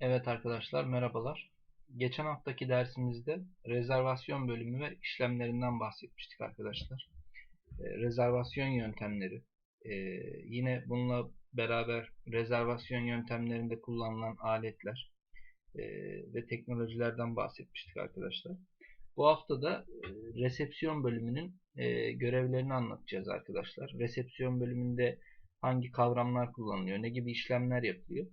Evet arkadaşlar merhabalar. Geçen haftaki dersimizde rezervasyon bölümü ve işlemlerinden bahsetmiştik arkadaşlar. E, rezervasyon yöntemleri. e, yine bununla beraber rezervasyon yöntemlerinde kullanılan aletler e, ve teknolojilerden bahsetmiştik arkadaşlar. Bu hafta da e, resepsiyon bölümünün e, görevlerini anlatacağız arkadaşlar. Resepsiyon bölümünde hangi kavramlar kullanılıyor, ne gibi işlemler yapılıyor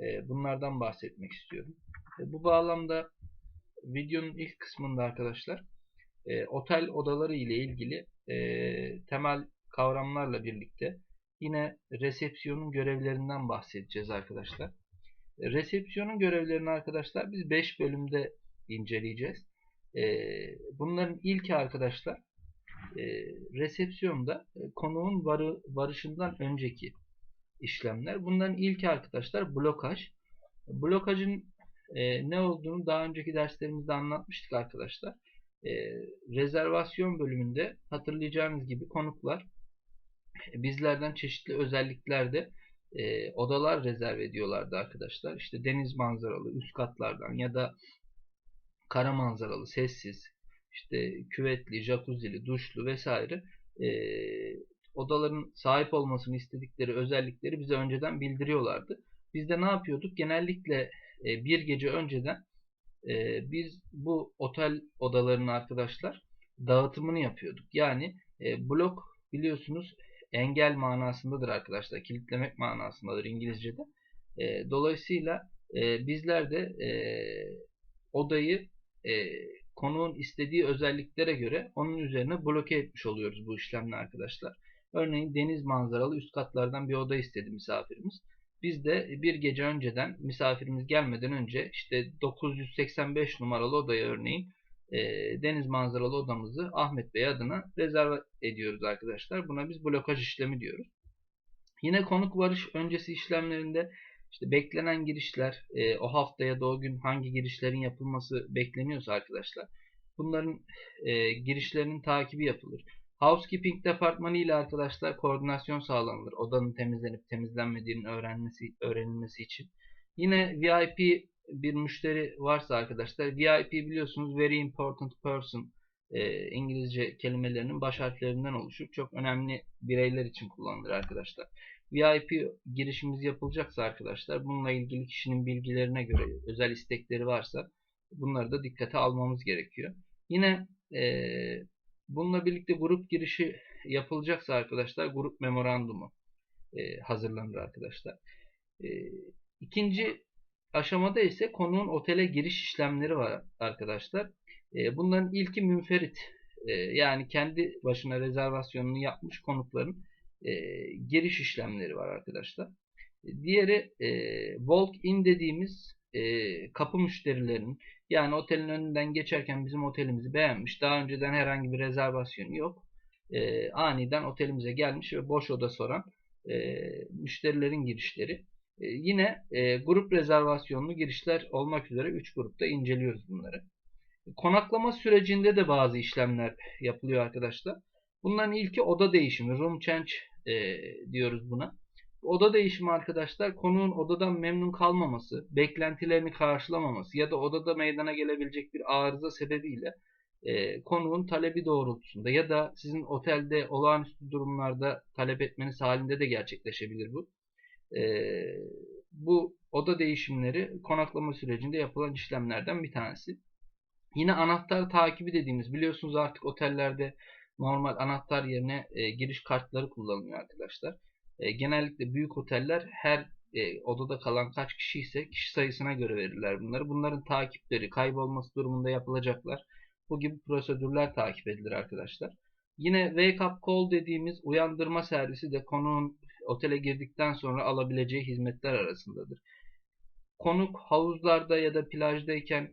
e, bunlardan bahsetmek istiyorum. E, bu bağlamda videonun ilk kısmında arkadaşlar e, otel odaları ile ilgili temel kavramlarla birlikte yine resepsiyonun görevlerinden bahsedeceğiz arkadaşlar. Resepsiyonun görevlerini arkadaşlar biz 5 bölümde inceleyeceğiz. Bunların ilki arkadaşlar resepsiyonda konuğun varı, varışından önceki işlemler. Bunların ilki arkadaşlar blokaj. Blokajın e, ne olduğunu daha önceki derslerimizde anlatmıştık arkadaşlar. E, rezervasyon bölümünde hatırlayacağınız gibi konuklar bizlerden çeşitli özelliklerde e, odalar rezerv ediyorlardı arkadaşlar. İşte deniz manzaralı üst katlardan ya da kara manzaralı sessiz işte küvetli, jacuzzi'li, duşlu vesaire e, odaların sahip olmasını istedikleri özellikleri bize önceden bildiriyorlardı. Biz de ne yapıyorduk? Genellikle e, bir gece önceden e, biz bu otel odalarının arkadaşlar dağıtımını yapıyorduk. Yani e, blok biliyorsunuz engel manasındadır arkadaşlar. Kilitlemek manasındadır İngilizce'de. dolayısıyla bizler de odayı konuğun istediği özelliklere göre onun üzerine bloke etmiş oluyoruz bu işlemle arkadaşlar. Örneğin deniz manzaralı üst katlardan bir oda istedi misafirimiz. Biz de bir gece önceden misafirimiz gelmeden önce işte 985 numaralı odaya örneğin e, deniz manzaralı odamızı Ahmet Bey adına rezerve ediyoruz arkadaşlar. Buna biz blokaj işlemi diyoruz. Yine konuk varış öncesi işlemlerinde işte beklenen girişler, e, o hafta ya da o gün hangi girişlerin yapılması bekleniyorsa arkadaşlar bunların e, girişlerinin takibi yapılır. Housekeeping departmanı ile arkadaşlar koordinasyon sağlanır. Odanın temizlenip temizlenmediğinin öğrenmesi, öğrenilmesi için. Yine VIP bir müşteri varsa arkadaşlar VIP biliyorsunuz very important person e, İngilizce kelimelerinin baş harflerinden oluşup çok önemli bireyler için kullanılır arkadaşlar. VIP girişimiz yapılacaksa arkadaşlar bununla ilgili kişinin bilgilerine göre özel istekleri varsa bunları da dikkate almamız gerekiyor. Yine e, Bununla birlikte grup girişi yapılacaksa arkadaşlar grup memorandumu e, hazırlanır arkadaşlar. E, ikinci aşamada ise konuğun otele giriş işlemleri var arkadaşlar. E, bunların ilki münferit. E, yani kendi başına rezervasyonunu yapmış konukların e, giriş işlemleri var arkadaşlar. Diğeri e, walk-in dediğimiz e, kapı müşterilerinin yani otelin önünden geçerken bizim otelimizi beğenmiş. Daha önceden herhangi bir rezervasyon yok. E, aniden otelimize gelmiş ve boş oda soran e, müşterilerin girişleri. E, yine e, grup rezervasyonlu girişler olmak üzere 3 grupta inceliyoruz bunları. Konaklama sürecinde de bazı işlemler yapılıyor arkadaşlar. Bunların ilki oda değişimi, room change e, diyoruz buna. Oda değişimi arkadaşlar konuğun odadan memnun kalmaması, beklentilerini karşılamaması ya da odada meydana gelebilecek bir arıza sebebiyle e, konuğun talebi doğrultusunda ya da sizin otelde olağanüstü durumlarda talep etmeniz halinde de gerçekleşebilir bu. E, bu oda değişimleri konaklama sürecinde yapılan işlemlerden bir tanesi. Yine anahtar takibi dediğimiz biliyorsunuz artık otellerde normal anahtar yerine e, giriş kartları kullanılıyor arkadaşlar. E, genellikle büyük oteller her e, odada kalan kaç kişi ise kişi sayısına göre verirler bunları. Bunların takipleri kaybolması durumunda yapılacaklar. Bu gibi prosedürler takip edilir arkadaşlar. Yine wake up call dediğimiz uyandırma servisi de konuğun otele girdikten sonra alabileceği hizmetler arasındadır. Konuk havuzlarda ya da plajdayken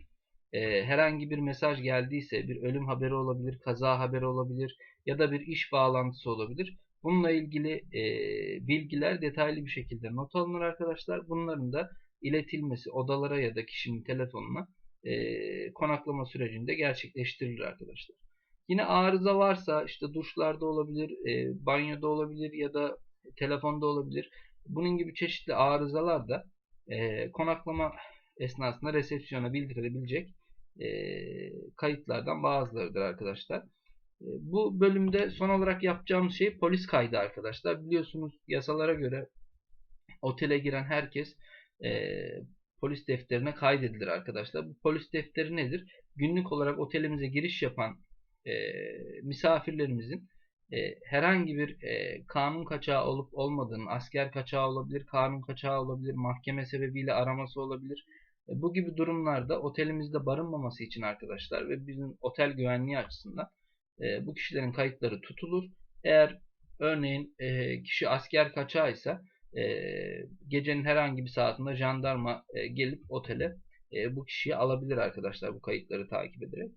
e, herhangi bir mesaj geldiyse bir ölüm haberi olabilir, kaza haberi olabilir ya da bir iş bağlantısı olabilir. Bununla ilgili e, bilgiler detaylı bir şekilde not alınır arkadaşlar. Bunların da iletilmesi odalara ya da kişinin telefonuna e, konaklama sürecinde gerçekleştirilir arkadaşlar. Yine arıza varsa işte duşlarda olabilir, e, banyoda olabilir ya da telefonda olabilir. Bunun gibi çeşitli arızalar da e, konaklama esnasında resepsiyona bildirilebilecek e, kayıtlardan bazılarıdır arkadaşlar. E, bu bölümde son olarak yapacağımız şey polis kaydı arkadaşlar. Biliyorsunuz yasalara göre otele giren herkes e, polis defterine kaydedilir arkadaşlar. Bu polis defteri nedir? Günlük olarak otelimize giriş yapan e, misafirlerimizin e, herhangi bir e, kanun kaçağı olup olmadığını, asker kaçağı olabilir, kanun kaçağı olabilir, mahkeme sebebiyle araması olabilir. E, bu gibi durumlarda otelimizde barınmaması için arkadaşlar ve bizim otel güvenliği açısından e, bu kişilerin kayıtları tutulur. Eğer örneğin e, kişi asker kaçağı ise e, gecenin herhangi bir saatinde jandarma e, gelip otele e, bu kişiyi alabilir arkadaşlar bu kayıtları takip ederek.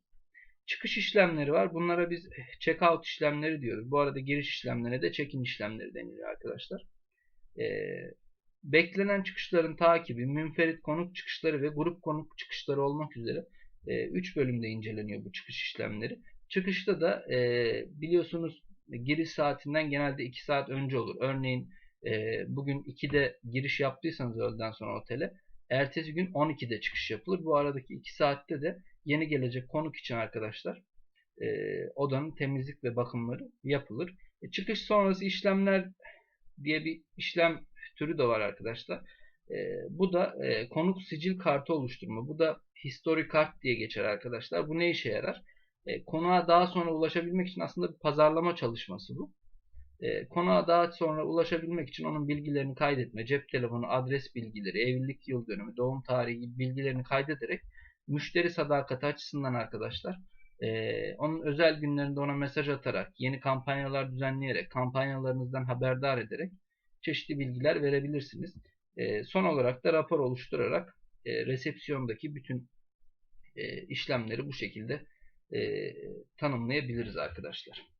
Çıkış işlemleri var. Bunlara biz check-out işlemleri diyoruz. Bu arada giriş işlemlerine de check-in işlemleri deniliyor arkadaşlar. E, beklenen çıkışların takibi, münferit konuk çıkışları ve grup konuk çıkışları olmak üzere 3 bölümde inceleniyor bu çıkış işlemleri. Çıkışta da e, biliyorsunuz giriş saatinden genelde 2 saat önce olur. Örneğin e, bugün 2'de giriş yaptıysanız öğleden sonra otele ertesi gün 12'de çıkış yapılır. Bu aradaki 2 saatte de yeni gelecek konuk için arkadaşlar e, odanın temizlik ve bakımları yapılır. E, çıkış sonrası işlemler diye bir işlem türü de var arkadaşlar. E, bu da e, konuk sicil kartı oluşturma. Bu da history kart diye geçer arkadaşlar. Bu ne işe yarar? E, konuğa daha sonra ulaşabilmek için aslında bir pazarlama çalışması bu. E, konuğa daha sonra ulaşabilmek için onun bilgilerini kaydetme, cep telefonu, adres bilgileri, evlilik yıl dönümü, doğum tarihi gibi bilgilerini kaydederek müşteri sadakati açısından arkadaşlar e, onun özel günlerinde ona mesaj atarak, yeni kampanyalar düzenleyerek, kampanyalarınızdan haberdar ederek çeşitli bilgiler verebilirsiniz. E, son olarak da rapor oluşturarak e, resepsiyondaki bütün e, işlemleri bu şekilde e, tanımlayabiliriz arkadaşlar.